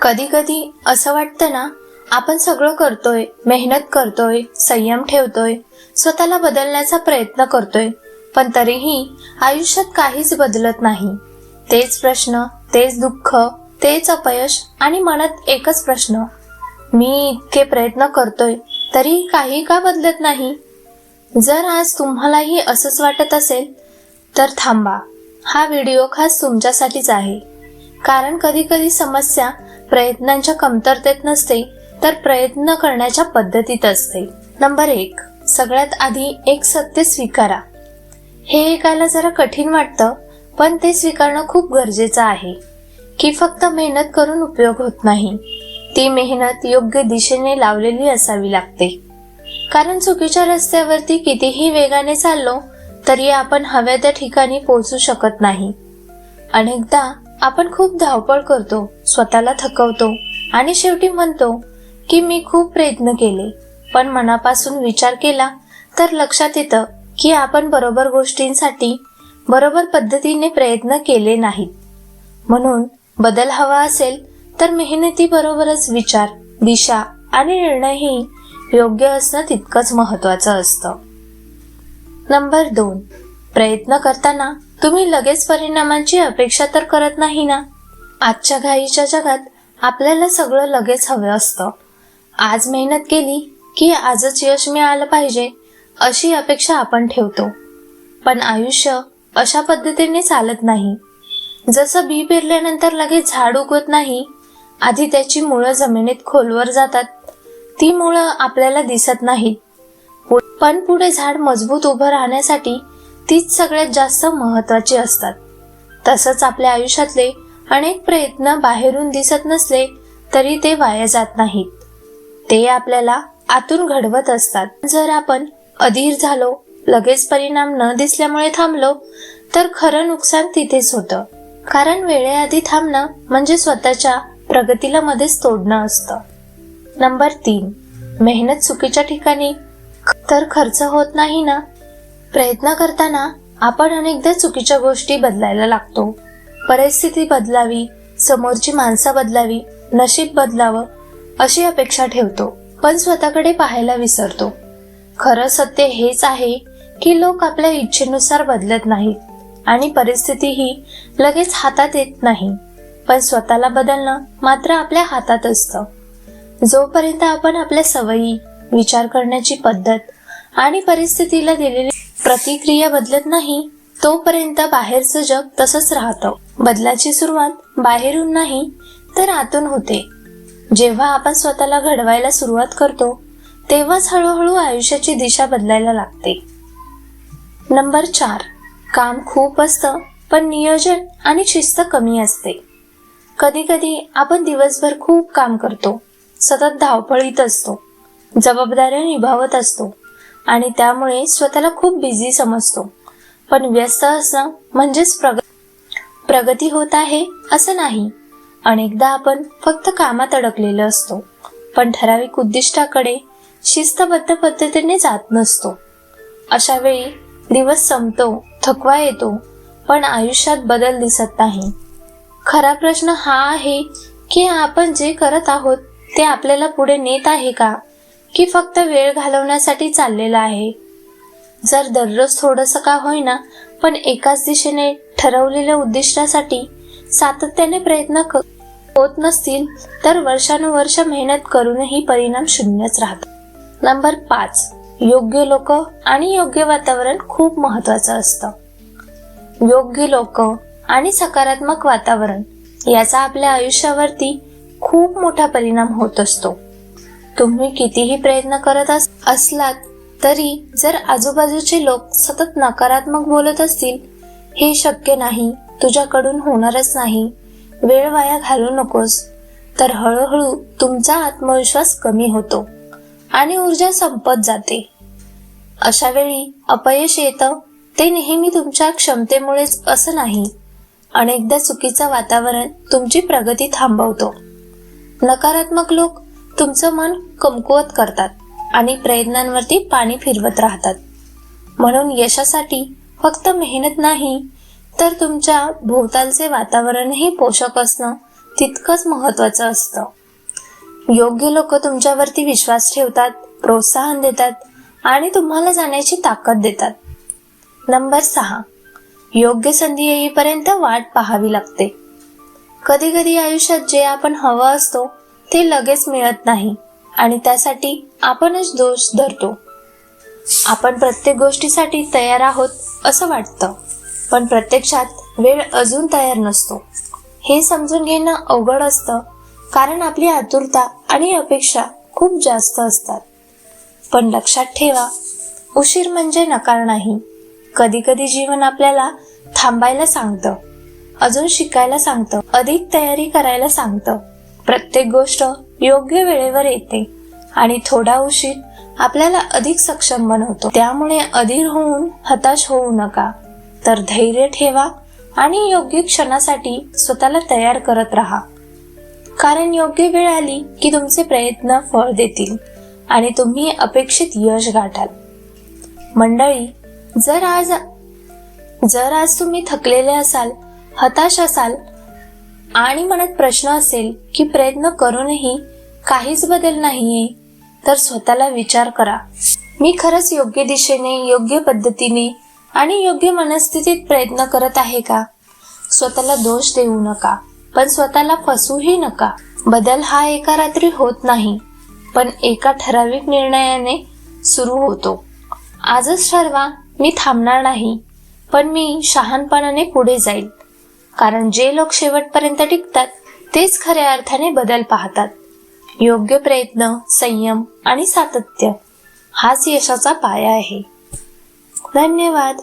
कधी कधी असं वाटतं ना आपण सगळं करतोय मेहनत करतोय संयम ठेवतोय स्वतःला बदलण्याचा प्रयत्न करतोय पण तरीही आयुष्यात काहीच बदलत नाही. तेच प्रश्न तेच दुःख तेच अपयश आणि मनात एकच प्रश्न. मी इतके प्रयत्न करतोय तरी काही का बदलत नाही? जर आज तुम्हालाही असंच वाटत असेल तर थांबा. हा व्हिडिओ खास तुमच्यासाठीच आहे. कारण कधी कधी समस्या प्रयत्नांच्या कमतरतेत नसते तर प्रयत्न करण्याच्या पद्धतीत असते. नंबर एक सगळ्यात आधी एक सत्य स्वीकारा. हे ऐकायला जरा कठीण वाटतं पण ते स्वीकारणं खूप गरजेचं आहे. की फक्त मेहनत करून उपयोग होत नाही. ती मेहनत योग्य दिशेने लावलेली असावी लागते. कारण चुकीच्या रस्त्यावरती कितीही वेगाने चाललो तरी आपण हव्या त्या ठिकाणी पोहोचू शकत नाही. अनेकदा आपण खूप धावपळ करतो स्वतःला थकवतो आणि शेवटी म्हणतो की मी खूप प्रयत्न केले. पण मनापासून विचार केला तर लक्षात येतं की आपण बरोबर गोष्टींसाठी बरोबर पद्धतीने प्रयत्न केले नाहीत. म्हणून बदल हवा असेल तर मेहनती बरोबरच विचार दिशा आणि निर्णयही योग्य असणं तितकंच महत्वाचं असतं. नंबर दोन. प्रयत्न करताना तुम्ही लगेच परिणामांची अपेक्षा तर करत नाही ना? आजच्या घाईच्या जगात आपल्याला सगळं लगेच हवं असतं. आज मेहनत केली की आजच यश मिळालं पाहिजे अशी अपेक्षा आपण ठेवतो. पण आयुष्य अशा पद्धतीने चालत नाही. जसं बी पेरल्यानंतर लगेच झाड उगवत नाही आधी त्याची मुळं जमिनीत खोलवर जातात. ती मुळं आपल्याला दिसत नाहीत. पण पुढे झाड मजबूत उभं राहण्यासाठी तीच सगळ्यात जास्त महत्वाची असतात. तसंच आपल्या आयुष्यातले अनेक प्रयत्न बाहेरून दिसत नसले तरी ते वाया जात नाहीत. ते आपल्याला आतून घडवत असतात. जर आपण अधीर झालो लगेच परिणाम न दिसल्यामुळे थांबलो तर खरं नुकसान तिथेच होतं. कारण वेळेआधी थांबणं म्हणजे स्वतःच्या प्रगतीला मध्येच तोडणं असतं. नंबर तीन मेहनत चुकीच्या ठिकाणी. तर खर्च होत नाही ना? प्रयत्न करताना आपण अनेकदा चुकीच्या गोष्टी बदलायला लागतो. परिस्थिती बदलावी समोरची माणसं बदलावी नशीब बदलावं अशी अपेक्षा ठेवतो पण स्वतःकडे पाहायला विसरतो. खरं सत्य हेच आहे की लोक आपल्या इच्छेनुसार बदलत नाहीत आणि परिस्थितीही लगेच हातात येत नाही. पण स्वतःला बदलणं मात्र आपल्या हातात असतं. जोपर्यंत आपण आपल्या सवयी विचार करण्याची पद्धत आणि परिस्थितीला दिलेली प्रतिक्रिया बदलत नाही तोपर्यंत बाहेरचं जग तसंच राहतं. बदलाची सुरुवात बाहेरून नाही तर आतून होते. जेव्हा आपण स्वतःला घडवायला सुरुवात करतो तेव्हाच हळूहळू आयुष्याची दिशा बदलायला लागते. नंबर चार. काम खूप असतं पण नियोजन आणि शिस्त कमी असते. कधी कधी आपण दिवसभर खूप काम करतो सतत धावपळीत असतो जबाबदाऱ्या निभावत असतो आणि त्यामुळे स्वतःला खूप बिझी समजतो. पण व्यस्त असणं म्हणजेच प्रग प्रगती होत आहे असं नाही. अनेकदा आपण फक्त कामात अडकलेलो असतो पण ठराविक उद्दिष्टाकडे शिस्तबद्ध पद्धतीने जात नसतो. अशा वेळी दिवस संपतो थकवा येतो पण आयुष्यात बदल दिसत नाही. खरा प्रश्न हा आहे की आपण जे करत आहोत ते आपल्याला पुढे नेत आहे का? की फक्त वेळ घालवण्यासाठी चाललेला आहे. जर दररोज थोडंसं का होईना पण एकाच दिशेने ठरवलेल्या उद्दिष्टासाठी सातत्याने प्रयत्न होत नसतील तर वर्षानुवर्ष मेहनत करूनही परिणाम शून्यच राहतात नंबर पाच. योग्य लोक आणि योग्य वातावरण खूप महत्वाचं असतं. योग्य लोक आणि सकारात्मक वातावरण याचा आपल्या आयुष्यावरती खूप मोठा परिणाम होत असतो. तुम्ही कितीही प्रयत्न करत असलात तरी जर आजूबाजूचे लोक सतत नकारात्मक बोलत असतील हे शक्य नाही तुझ्याकडून होणारच नाही. वेळ वाया घालू नकोस. तर हळूहळू तुमचा आत्मविश्वास कमी होतो आणि ऊर्जा संपत जाते. अशा वेळी अपयश येतं ते नेहमी तुमच्या क्षमतेमुळेच असं नाही. अनेकदा चुकीचं वातावरण तुमची प्रगती थांबवतो. नकारात्मक लोक तुमचं मन कमकुवत करतात आणि प्रयत्नांवरती पाणी फिरवत राहतात. म्हणून यशासाठी फक्त मेहनत नाही तर तुमच्या भोवतालचे वातावरणही पोषक असणं तितकंच महत्वाचं असतं. योग्य लोक तुमच्यावरती विश्वास ठेवतात प्रोत्साहन देतात आणि तुम्हाला जाण्याची ताकद देतात. नंबर सहा. योग्य संधी येईपर्यंत वाट पाहावी लागते. कधी कधी आयुष्यात जे आपण हवं असतो ते लगेच मिळत नाही आणि त्यासाठी आपणच दोष धरतो. आपण प्रत्येक गोष्टीसाठी तयार आहोत असं वाटतं पण प्रत्यक्षात वेळ अजून तयार नसतो. हे समजून घेणं अवघड असतं कारण आपली आतुरता आणि अपेक्षा खूप जास्त असतात. पण लक्षात ठेवा उशीर म्हणजे नकार नाही. कधी कधी जीवन आपल्याला थांबायला सांगतं अजून शिकायला सांगतं अधिक तयारी करायला सांगतं. प्रत्येक गोष्ट योग्य वेळेवर येते आणि थोडा उशीर आपल्याला अधिक सक्षम बनवतो. त्यामुळे अधीर होऊन हताश होऊ नका. तर धैर्य ठेवा आणि योग्य क्षणासाठी स्वतःला तयार करत राहा. कारण योग्य वेळ आली की तुमचे प्रयत्न फळ देतील आणि तुम्ही अपेक्षित यश गाठाल. मंडळी जर आज जर आज तुम्ही थकलेले असाल हताश असाल आणि मनात प्रश्न असेल की प्रयत्न करूनही काहीच बदल नाहीये तर स्वतःला विचार करा. मी खरंच योग्य दिशेने योग्य पद्धतीने आणि योग्य मनस्थितीत प्रयत्न करत आहे का? स्वतःला दोष देऊ नका पण स्वतःला फसवूही नका. बदल हा एका रात्री होत नाही पण एका ठराविक निर्णयाने सुरू होतो. आजच ठरवा मी थांबणार नाही पण मी शहाणपणाने पुढे जाईल. कारण जे लोक शेवटपर्यंत टिकतात तेच खऱ्या अर्थाने बदल पाहतात. योग्य प्रयत्न संयम आणि सातत्य हाच यशाचा पाया आहे. धन्यवाद.